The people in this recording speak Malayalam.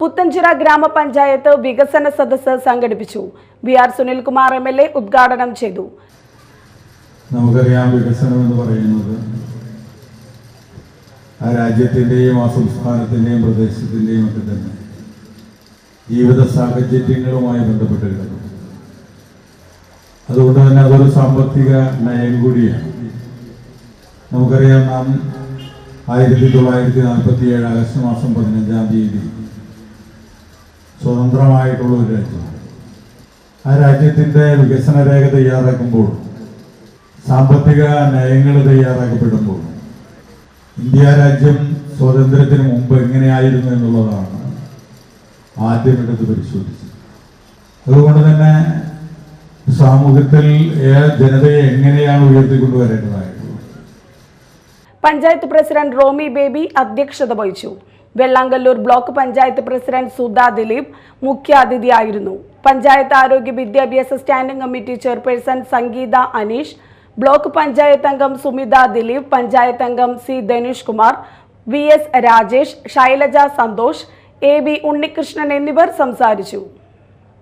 പുത്തഞ്ചിറ ഗ്രാമപഞ്ചായത്ത് വികസന സദസ്സ് സംഘടിപ്പിച്ചു. B R Sunilkumar M L A ഉദ്ഘാടനം ചെയ്തു. നമുക്കറിയാം വികസനം എന്ന് പറയുന്നത് ആ രാജ്യത്തിന്റെയും ആ സംസ്ഥാനത്തിന്റെയും പ്രദേശത്തിന്റെയും ഒക്കെ തന്നെ ജീവിത സാഹചര്യങ്ങളുമായി ബന്ധപ്പെട്ട് കിടക്കുന്നു അതുകൊണ്ട് തന്നെ അതൊരു സാമ്പത്തിക നയം കൂടിയാണ്. നമുക്കറിയാം നാം ആയിരത്തി തൊള്ളായിരത്തി നാൽപ്പത്തി ഏഴ് ആഗസ്റ്റ് മാസം പതിനഞ്ചാം തീയതി സ്വതന്ത്രമായിട്ടുള്ള ഒരു രാജ്യമാണ്. ആ രാജ്യത്തിന്റെ വികസന രേഖ തയ്യാറാക്കുമ്പോൾ സാമ്പത്തിക നയങ്ങൾ തയ്യാറാക്കപ്പെടുമ്പോൾ ഇന്ത്യ രാജ്യം സ്വാതന്ത്ര്യത്തിന് മുമ്പ് എങ്ങനെയായിരുന്നു എന്നുള്ളതാണ് ആദ്യം എടുത്ത് പരിശോധിച്ചത്. അതുകൊണ്ട് തന്നെ സമൂഹത്തിൽ ജനതയെ എങ്ങനെയാണ് ഉയർത്തിക്കൊണ്ടുവരേണ്ടതായിട്ടുള്ളത് പഞ്ചായത്ത് പ്രസിഡന്റ് റോമി ബേബി അധ്യക്ഷത വഹിച്ചു. വെള്ളാങ്കല്ലൂർ ബ്ലോക്ക് പഞ്ചായത്ത് പ്രസിഡന്റ് സുധാ ദിലീപ് മുഖ്യാതിഥിയായിരുന്നു. പഞ്ചായത്ത് ആരോഗ്യ വിദ്യാഭ്യാസ standing committee chairperson Sangeetha Aneesh block panchayat അംഗം സുമിത ദിലീപ് പഞ്ചായത്ത് അംഗം C Dhanush Kumar V S Rajesh Shailaja Santhosh A B Unnikrishnan എന്നിവർ സംസാരിച്ചു.